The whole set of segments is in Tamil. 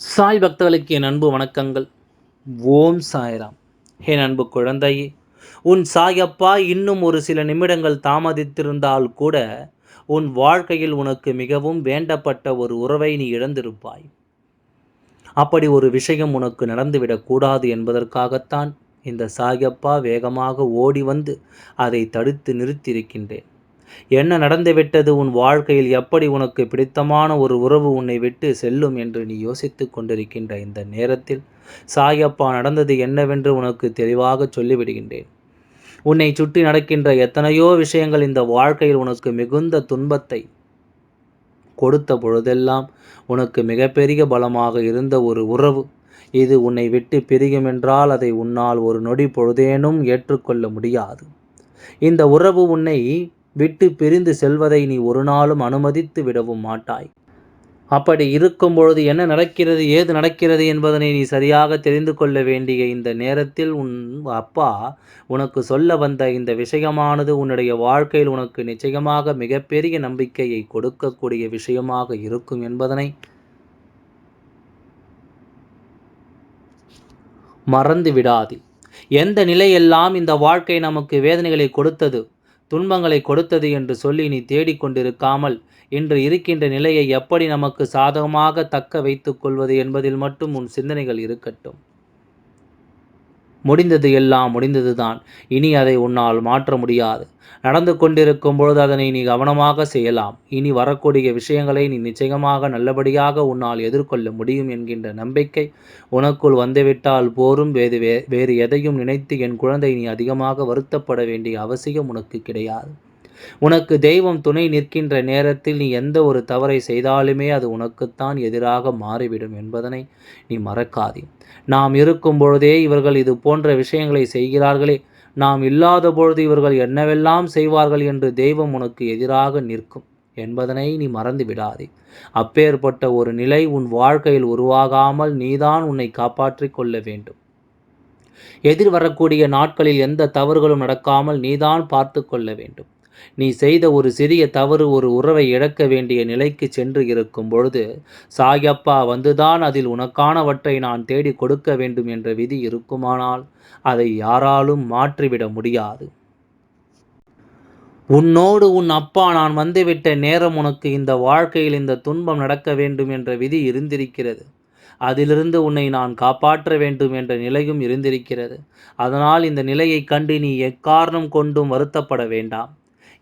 சாய் பக்தர்களுக்கு என் அன்பு வணக்கங்கள். ஓம் சாய்ராம். என் அன்பு குழந்தையே உன் சாயப்பா இன்னும் ஒரு சில நிமிடங்கள் தாமதித்திருந்தால் கூட உன் வாழ்க்கையில் உனக்கு மிகவும் வேண்டப்பட்ட ஒரு உறவை நீ இழந்திருப்பாய். அப்படி ஒரு விஷயம் உனக்கு நடந்துவிடக்கூடாது என்பதற்காகத்தான் இந்த சாயப்பா வேகமாக ஓடி வந்து அதை தடுத்து நிறுத்தியிருக்கின்றேன். என்ன நடந்துவிட்டது உன் வாழ்க்கையில்? எப்படி உனக்கு பிடித்தமான ஒரு உறவு உன்னை விட்டு செல்லும் என்று நீ யோசித்து கொண்டிருக்கின்ற இந்த நேரத்தில் சாயப்பா நடந்தது என்னவென்று உனக்கு தெளிவாக சொல்லிவிடுகின்றேன். உன்னை சுற்றி நடக்கின்ற எத்தனையோ விஷயங்கள் இந்த வாழ்க்கையில் உனக்கு மிகுந்த துன்பத்தை கொடுத்த பொழுதெல்லாம் உனக்கு மிகப்பெரிய பலமாக இருந்த ஒரு உறவு. இது உன்னை விட்டு பிரியும் என்றால் அதை உன்னால் ஒரு நொடி பொழுதேனும் ஏற்றுக்கொள்ள முடியாது. இந்த உறவு உன்னை விட்டு பிரிந்து செல்வதை நீ ஒரு நாளும் அனுமதித்து விடவும் மாட்டாய். அப்படி இருக்கும் பொழுது என்ன நடக்கிறது ஏது நடக்கிறது என்பதனை நீ சரியாக தெரிந்து கொள்ள வேண்டிய இந்த நேரத்தில் உன் அப்பா உனக்கு சொல்ல வந்த இந்த விஷயமானது உன்னுடைய வாழ்க்கையில் உனக்கு நிச்சயமாக மிகப்பெரிய நம்பிக்கையை கொடுக்கக்கூடிய விஷயமாக இருக்கும் என்பதனை மறந்து விடாதே. எந்த நிலையெல்லாம் இந்த வாழ்க்கை நமக்கு வேதனைகளை கொடுத்தது துன்பங்களை கொடுத்தது என்று சொல்லி நீ தேடிக்கொண்டிருக்காமல் இன்று இருக்கின்ற நிலையை எப்படி நமக்கு சாதகமாக தக்க வைத்துக் கொள்வது என்பதில் மட்டும் உன் சிந்தனைகள் இருக்கட்டும். முடிந்தது எல்லாம் முடிந்ததுதான். இனி அதை உன்னால் மாற்ற முடியாது. நடந்து கொண்டிருக்கும் பொழுது அதனை நீ கவனமாக செய்யலாம். இனி வரக்கூடிய விஷயங்களை நீ நிச்சயமாக நல்லபடியாக உன்னால் எதிர்கொள்ள முடியும் என்கின்ற நம்பிக்கை உனக்குள் வந்துவிட்டால் போரும். வேறு வேறு எதையும் நினைத்து என் குழந்தை நீ அதிகமாக வருத்தப்பட வேண்டிய அவசியம் உனக்கு கிடையாது. உனக்கு தெய்வம் துணை நிற்கின்ற நேரத்தில் நீ எந்த ஒரு தவறை செய்தாலுமே அது உனக்குத்தான் எதிராக மாறிவிடும் என்பதனை நீ மறக்காதே. நாம் இருக்கும் பொழுதே இவர்கள் இது போன்ற விஷயங்களை செய்கிறார்களே. நாம் இல்லாத பொழுது இவர்கள் என்னவெல்லாம் செய்வார்கள் என்று தெய்வம் உனக்கு எதிராக நிற்கும் என்பதனை நீ மறந்து விடாதே. அப்பேற்பட்ட ஒரு நிலை உன் வாழ்க்கையில் உருவாகாமல் நீதான் உன்னை காப்பாற்றிக் கொள்ள வேண்டும். எதிர் வரக்கூடிய நாட்களில் எந்த தவறுகளும் நடக்காமல் நீதான் பார்த்து கொள்ள வேண்டும். நீ செய்த ஒரு சிறிய தவறு ஒரு உறவை இழக்க வேண்டிய நிலைக்கு சென்று இருக்கும் பொழுது சாயப்பா வந்துதான் அதில் உனக்கானவற்றை நான் தேடி கொடுக்க வேண்டும் என்ற விதி இருக்குமானால் அதை யாராலும் மாற்றிவிட முடியாது. உன்னோடு உன் அப்பா நான் வந்துவிட்ட நேரம் உனக்கு இந்த வாழ்க்கையில் இந்த துன்பம் நடக்க வேண்டும் என்ற விதி இருந்திருக்கிறது. அதிலிருந்து உன்னை நான் காப்பாற்ற வேண்டும் என்ற நிலையும் இருந்திருக்கிறது. அதனால் இந்த நிலையை கண்டு நீ எக்காரணம் கொண்டும் வருத்தப்பட வேண்டாம்.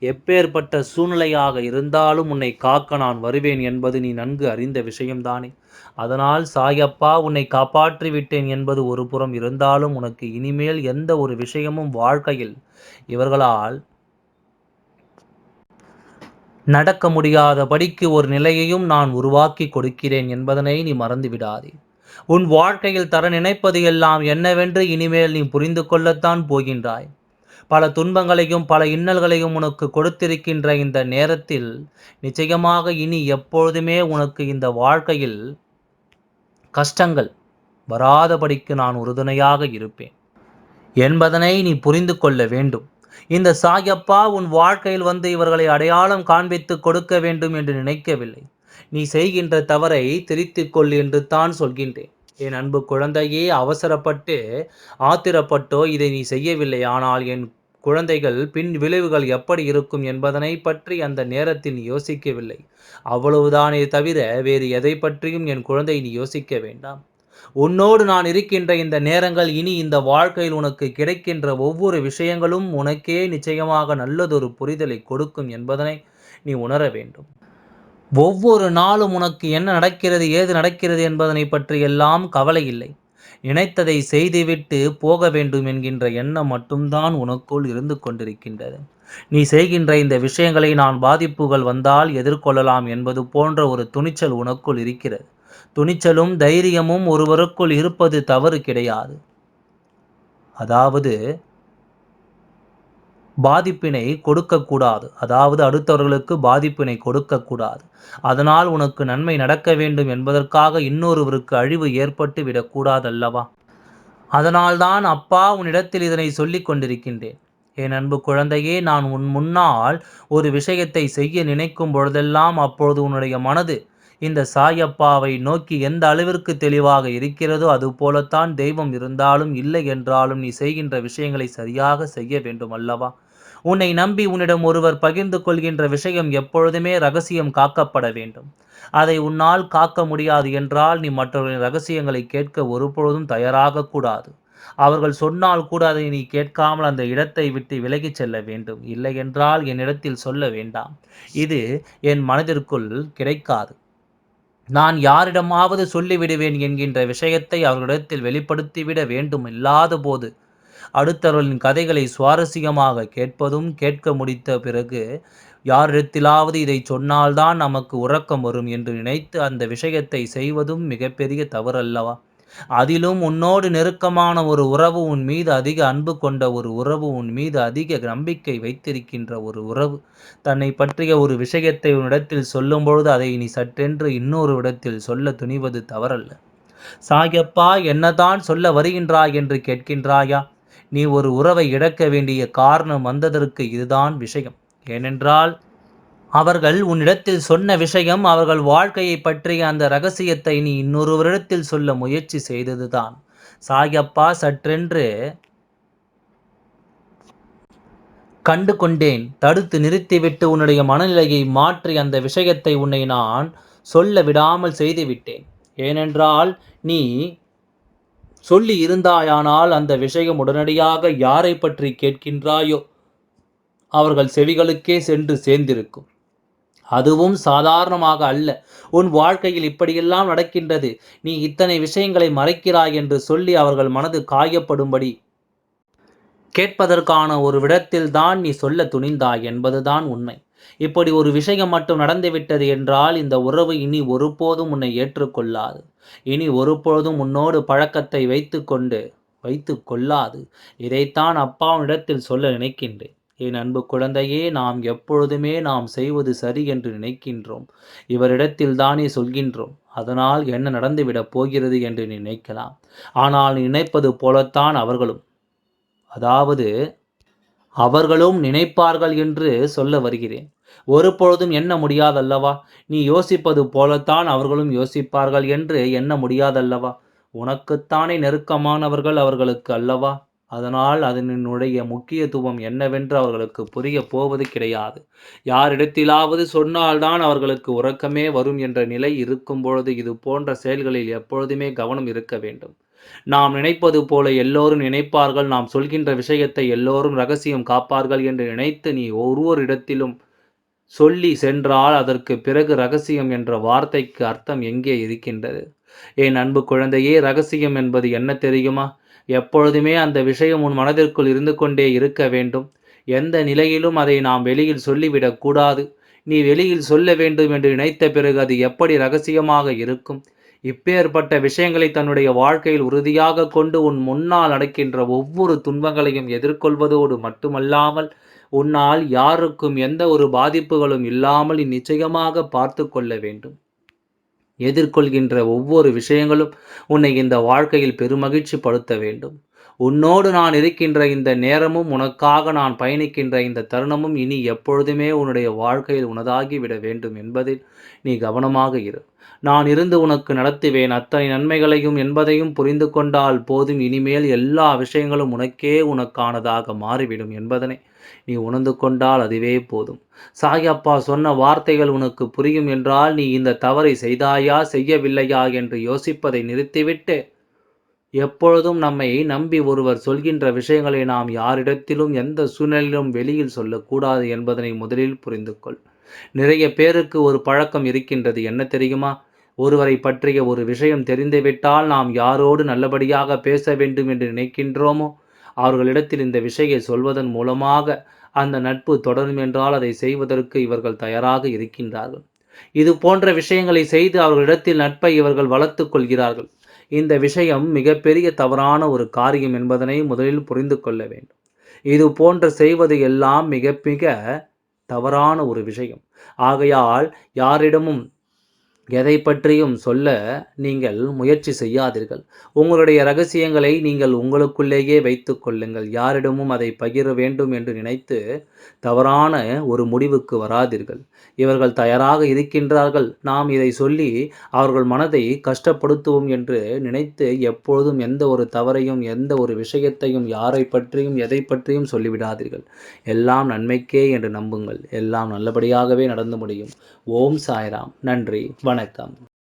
எப்பேற்பட்ட சூழ்நிலையாக இருந்தாலும் உன்னை காக்க நான் வருவேன் என்பது நீ நன்கு அறிந்த விஷயம்தானே. அதனால் சாயப்பா உன்னை காப்பாற்றி விட்டேன் என்பது ஒரு புறம் இருந்தாலும் உனக்கு இனிமேல் எந்த ஒரு விஷயமும் வாழ்க்கையில் இவர்களால் நடக்க முடியாதபடிக்கு ஒரு நிலையையும் நான் உருவாக்கி கொடுக்கிறேன் என்பதனை நீ மறந்து விடாதே உன் வாழ்க்கையில் தர நினைப்பது எல்லாம் என்னவென்று இனிமேல் நீ புரிந்து கொள்ளத்தான் போகின்றாய். பல துன்பங்களையும் பல இன்னல்களையும் உனக்கு கொடுத்திருக்கின்ற இந்த நேரத்தில் நிச்சயமாக இனி எப்பொழுதுமே உனக்கு இந்த வாழ்க்கையில் கஷ்டங்கள் வராதபடிக்கு நான் உறுதுணையாக இருப்பேன். என்பதனை நீ புரிந்து கொள்ள வேண்டும். இந்த சாயப்பா உன் வாழ்க்கையில் வந்து இவர்களை அடையாளம் காண்பித்து கொடுக்க வேண்டும் என்று நினைக்கவில்லை. நீ செய்கின்ற தவறை திரித்துக் கொள் என்று தான் சொல்கின்றேன். என் அன்பு குழந்தையே அவசரப்பட்டு ஆத்திரப்பட்டோ இதை நீ செய்யவில்லை. ஆனால் என் குழந்தைகள் பின் விளைவுகள் எப்படி இருக்கும் என்பதனை பற்றி அந்த நேரத்தில் யோசிக்கவில்லை. அவ்வளவுதானே தவிர வேறு எதை பற்றியும் என் குழந்தை நீ யோசிக்க வேண்டாம். உன்னோடு நான் இருக்கின்ற இந்த நேரங்கள் இனி இந்த வாழ்க்கையில் உனக்கு கிடைக்கின்ற ஒவ்வொரு விஷயங்களும் உனக்கே நிச்சயமாக நல்லதொரு புரிதலை கொடுக்கும் என்பதனை நீ உணர வேண்டும். ஒவ்வொரு நாளும் உனக்கு என்ன நடக்கிறது ஏது நடக்கிறது என்பதனை பற்றி எல்லாம் கவலை இல்லை. நினைத்ததை செய்துவிட்டு போக வேண்டும் என்கின்ற எண்ணம் மட்டும்தான் உனக்குள் இருந்து கொண்டிருக்கின்றது. நீ செய்கின்ற இந்த விஷயங்களை நான் பாதிப்புகள் வந்தால் எதிர்கொள்ளலாம் என்பது போன்ற ஒரு துணிச்சல் உனக்குள் இருக்கிறது. துணிச்சலும் தைரியமும் ஒருவருக்குள் இருப்பது தவறு கிடையாது. அதாவது பாதிப்பினை கொடுக்கக்கூடாது. அதாவது அடுத்தவர்களுக்கு பாதிப்பினை கொடுக்கக்கூடாது. அதனால் உனக்கு நன்மை நடக்க வேண்டும் என்பதற்காக இன்னொருவருக்கு அழிவு ஏற்பட்டு விடக்கூடாதல்லவா? அதனால்தான் அப்பா உன்னிடத்தில் இதனை சொல்லிக் கொண்டிருக்கின்றேன். என் அன்பு குழந்தையே நான் உன் முன்னால் ஒரு விஷயத்தை செய்ய நினைக்கும் பொழுதெல்லாம் அப்பொழுது உன்னுடைய மனது இந்த சாயப்பாவை நோக்கி எந்த அளவிற்கு தெளிவாக இருக்கிறதோ அதுபோலத்தான் தெய்வம் இருந்தாலும் இல்லை என்றாலும் நீ செய்கின்ற விஷயங்களை சரியாக செய்ய வேண்டும் அல்லவா? உன்னை நம்பி உன்னிடம் ஒருவர் பகிர்ந்து கொள்கின்ற விஷயம் எப்பொழுதுமே ரகசியம் காக்கப்பட வேண்டும். அதை உன்னால் காக்க முடியாது என்றால் நீ மற்றவர்களின் ரகசியங்களை கேட்க ஒருபொழுதும் தயாராக கூடாது. அவர்கள் சொன்னால் கூட அதை நீ கேட்காமல் அந்த இடத்தை விட்டு விலகிச் செல்ல வேண்டும். இல்லை என்றால் என்னிடத்தில் சொல்ல வேண்டாம். இது என் மனதிற்குள் கிடைக்காது. நான் யாரிடமாவது சொல்லிவிடுவேன் என்கின்ற விஷயத்தை அவர்களிடத்தில் வெளிப்படுத்திவிட வேண்டும் இல்லாத போது அடுத்தவர்களின் கதைகளை சுவாரஸ்யமாக கேட்பதும் கேட்க முடித்த பிறகு யாரிடத்திலாவது இதை சொன்னால்தான் நமக்கு உறக்கம் வரும் என்று நினைத்து அந்த விஷயத்தை செய்வதும் மிகப்பெரிய தவறல்லவா? அதிலும் உன்னோடு நெருக்கமான ஒரு உறவு உன் மீது அதிக அன்பு கொண்ட ஒரு உறவு உன் மீது அதிக நம்பிக்கை வைத்திருக்கின்ற ஒரு உறவு. தன்னை பற்றிய ஒரு விஷயத்தை உன்னிடத்தில் சொல்லும் பொழுது அதை நீ சற்றென்று இன்னொரு இடத்தில் சொல்ல துணிவது தவறல்ல. சாயப்பா என்னதான் சொல்ல வருகின்றாய் என்று கேட்கின்றாயா? நீ ஒரு உறவை இழக்க வேண்டிய காரணம் வந்ததற்கு இதுதான் விஷயம். ஏனென்றால் அவர்கள் உன்னிடத்தில் சொன்ன விஷயம் அவர்கள் வாழ்க்கையை பற்றிய அந்த ரகசியத்தை நீ இன்னொருவரிடத்தில் சொல்ல முயற்சி செய்ததுதான். சாயப்பா சற்றென்று கண்டு கொண்டேன் தடுத்து நிறுத்திவிட்டு உன்னுடைய மனநிலையை மாற்றி அந்த விஷயத்தை உன்னை நான் சொல்ல விடாமல் செய்துவிட்டேன். ஏனென்றால் நீ சொல்லி இருந்தாயானால் அந்த விஷயம் உடனடியாக யாரை பற்றி கேட்கின்றாயோ? அவர்கள் செவிகளுக்கே சென்று சேர்ந்திருக்கும். அதுவும் சாதாரணமாக அல்ல. உன் வாழ்க்கையில் இப்படியெல்லாம் நடக்கின்றது. நீ இத்தனை விஷயங்களை மறைக்கிறாய் என்று சொல்லி அவர்கள் மனது காயப்படும்படி கேட்பதற்கான ஒரு விடத்தில் தான் நீ சொல்ல துணிந்தாய் என்பதுதான் உண்மை. இப்படி ஒரு விஷயம் மட்டும் நடந்துவிட்டது என்றால் இந்த உறவு இனி ஒருபோதும் உன்னை ஏற்றுக்கொள்ளாது. இனி ஒருபோதும் உன்னோடு பழக்கத்தை வைத்து கொண்டு வைத்து கொள்ளாது இதைத்தான் அப்பாவினிடத்தில் சொல்ல நினைக்கின்றேன். என் அன்பு குழந்தையே நாம் எப்பொழுதுமே நாம் செய்வது சரி என்று நினைக்கின்றோம். இவரிடத்தில் தானே சொல்கின்றோம் அதனால் என்ன நடந்துவிடப் போகிறது என்று நினைக்கலாம். ஆனால் நினைப்பது போலத்தான் அவர்களும். அதாவது அவர்களும் நினைப்பார்கள் என்று சொல்ல வருகிறேன். ஒரு பொழுதும் எண்ண முடியாதல்லவா? நீ யோசிப்பது போலத்தான் அவர்களும் யோசிப்பார்கள் என்று எண்ண முடியாதல்லவா? உனக்குத்தானே நெருக்கமானவர்கள் அவர்களுக்கு அல்லவா? அதனால் அதனுடைய முக்கியத்துவம் என்னவென்று அவர்களுக்கு புரிய போவது கிடையாது. யாரிடத்திலாவது சொன்னால்தான் அவர்களுக்கு உறக்கமே வரும் என்ற நிலை இருக்கும் பொழுது இது போன்ற செயல்களில் எப்பொழுதுமே கவனம் இருக்க வேண்டும். நாம் நினைப்பது போல எல்லோரும் நினைப்பார்கள். நாம் சொல்கின்ற விஷயத்தை எல்லோரும் ரகசியம் காப்பார்கள் என்று நினைத்து நீ ஒவ்வொரு இடத்திலும் சொல்லி சென்றால் அதற்கு பிறகு ரகசியம் என்ற வார்த்தைக்கு அர்த்தம் எங்கே இருக்கின்றது? என் அன்பு குழந்தையே ரகசியம் என்பது என்ன தெரியுமா? எப்பொழுதுமே அந்த விஷயம் உன் மனதிற்குள் இருந்து கொண்டே இருக்க வேண்டும். எந்த நிலையிலும் அதை நாம் வெளியில் சொல்லிவிடக்கூடாது நீ வெளியில் சொல்ல வேண்டும் என்று நினைத்த பிறகு அது எப்படி ரகசியமாக இருக்கும்? இப்பேற்பட்ட விஷயங்களை தன்னுடைய வாழ்க்கையில் உறுதியாக கொண்டு உன் முன்னால் நடக்கின்ற ஒவ்வொரு துன்பங்களையும் எதிர்கொள்வதோடு மட்டுமல்லாமல் உன்னால் யாருக்கும் எந்த ஒரு பாதிப்புகளும் இல்லாமல் நிச்சயமாக பார்த்து கொள்ள வேண்டும். எதிர்கொள்கின்ற ஒவ்வொரு விஷயங்களும் உன்னை இந்த வாழ்க்கையில் பெருமகிழ்ச்சி படுத்த வேண்டும். உன்னோடு நான் இருக்கின்ற இந்த நேரமும் உனக்காக நான் பயணிக்கின்ற இந்த தருணமும் இனி எப்பொழுதுமே உன்னுடைய வாழ்க்கையில் உனதாகி விட வேண்டும் என்பதில் நீ கவனமாக இரு. நான் இருந்து உனக்கு நடத்துவேன் அத்தனை நன்மைகளையும் என்பதையும் புரிந்து கொண்டால் போதும். இனிமேல் எல்லா விஷயங்களும் உனக்கே உனக்கானதாக மாறிவிடும் என்பதனை நீ உணர்ந்து கொண்டால் அதுவே போதும். சாயப்பா சொன்ன வார்த்தைகள் உனக்கு புரியும் என்றால் நீ இந்த தவறை செய்தாயா செய்யவில்லையா என்று யோசிப்பதை நிறுத்திவிட்டு எப்பொழுதும் நம்மை நம்பி ஒருவர் சொல்கின்ற விஷயங்களை நாம் யாரிடத்திலும் எந்த சூழ்நிலையிலும் வெளியில் சொல்லக்கூடாது என்பதனை முதலில் புரிந்து கொள் நிறைய பேருக்கு ஒரு பழக்கம் இருக்கின்றது. என்ன தெரியுமா? ஒருவரை பற்றிய ஒரு விஷயம் தெரிந்துவிட்டால் நாம் யாரோடு நல்லபடியாக பேச வேண்டும் என்று நினைக்கின்றோமோ? அவர்களிடத்தில் இந்த விஷயை சொல்வதன் மூலமாக அந்த நட்பு தொடரும் என்றால் அதை செய்வதற்கு இவர்கள் தயாராக இருக்கின்றார்கள். இது போன்ற விஷயங்களை செய்து அவர்களிடத்தில் நட்பை இவர்கள் வளர்த்து கொள்கிறார்கள். இந்த விஷயம் மிகப்பெரிய தவறான ஒரு காரியம் என்பதனை முதலில் புரிந்து கொள்ள வேண்டும். இது போன்ற செய்வது எல்லாம் மிக மிக தவறான ஒரு விஷயம். ஆகையால் யாரிடமும் எதை பற்றியும் சொல்ல நீங்கள் முயற்சி செய்யாதீர்கள். உங்களுடைய ரகசியங்களை நீங்கள் உங்களுக்குள்ளேயே வைத்து கொள்ளுங்கள். யாரிடமும் அதை பகிர வேண்டும் என்று நினைத்து தவறான ஒரு முடிவுக்கு வராதீர்கள். இவர்கள் தயாராக இருக்கின்றார்கள். நாம் இதை சொல்லி அவர்கள் மனதை கஷ்டப்படுத்துவோம் என்று நினைத்து எப்பொழுதும் எந்த ஒரு தவறையும் எந்த ஒரு விஷயத்தையும் யாரை பற்றியும் எதை பற்றியும் சொல்லிவிடாதீர்கள். எல்லாம் நன்மைக்கே என்று நம்புங்கள். எல்லாம் நல்லபடியாகவே நடந்து முடியும். ஓம் சாய்ராம். நன்றி. வணக்கம்.